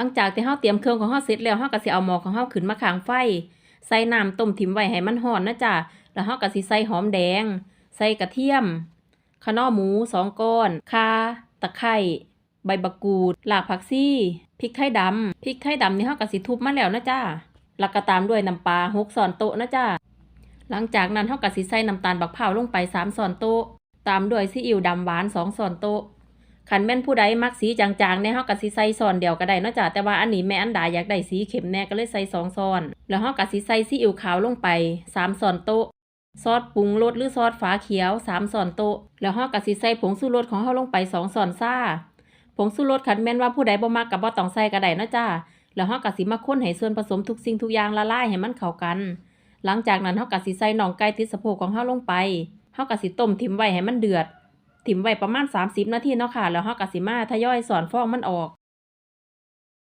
ลังจากที่เฮาเตรียมเครื่องของเฮาเสร็จแล้วเฮาก็สิเอาหม้อของเฮาขึ้นมาข้างไฟ ใส่น้ำต้มถิ่มไว้ให้มันร้อนนะจ้ะแล้วเฮาก็สิใส่หอมแดง ใส่กระเทียมคะน้อหมูสองก้อนข่าตะไคร้ใบบักกูดรากผักชีพริกไทยดำพริกไทยดำนี่เฮาก็สิทุบมาแล้วนะจ้ะแล้วก็ตามด้วยน้ำปลาหกช้อนโต๊ะนะจ้ะหลังจากนั้นเฮาก็สิใส่น้ำตาลบักพร้าลงไปสามช้อนโต๊ะ ตามด้วยซีอิ๊วดำหวานสองช้อนโต๊ะ คันแม่นผู้ใดมักสีจางๆเนี่ยเฮาก็สิใส่ซอนเดียวก็ได้เนาะจ้ะแต่ว่าอันนี้แม่อันดาอยากได้สีเข้มแน่ก็เลยใส่สองซอน แล้วเฮาก็สิใส่ซีอิ๊วขาวลงไปสามซอนโต๊ะซอสปรุงรสหรือซอสฝาเขียวสามซอนโต๊ะแล้วเฮาก็สิใส่ผงชูรสของเฮาลงไปสองซอนซ่าผงชูรสคันแม่นว่าผู้ใดบ่มักก็บ่ต้องใส่ก็ได้เนาะจ้ะแล้วเฮาก็สิมาคนให้ส่วนผสมทุกสิ่งทุกอย่างละลายให้มันเข้ากัน หลังจากนั้นเฮาก็สิใส่น่องไก่ติดสะโพกของเฮาลงไปเฮาก็สิต้มทิ้งไว้ให้มันเดือด ถิ่มไว้ประมาณ 30 นาทีเนาะค่ะ แล้วเฮาก็สิมาทยอยสอนฟองมันออก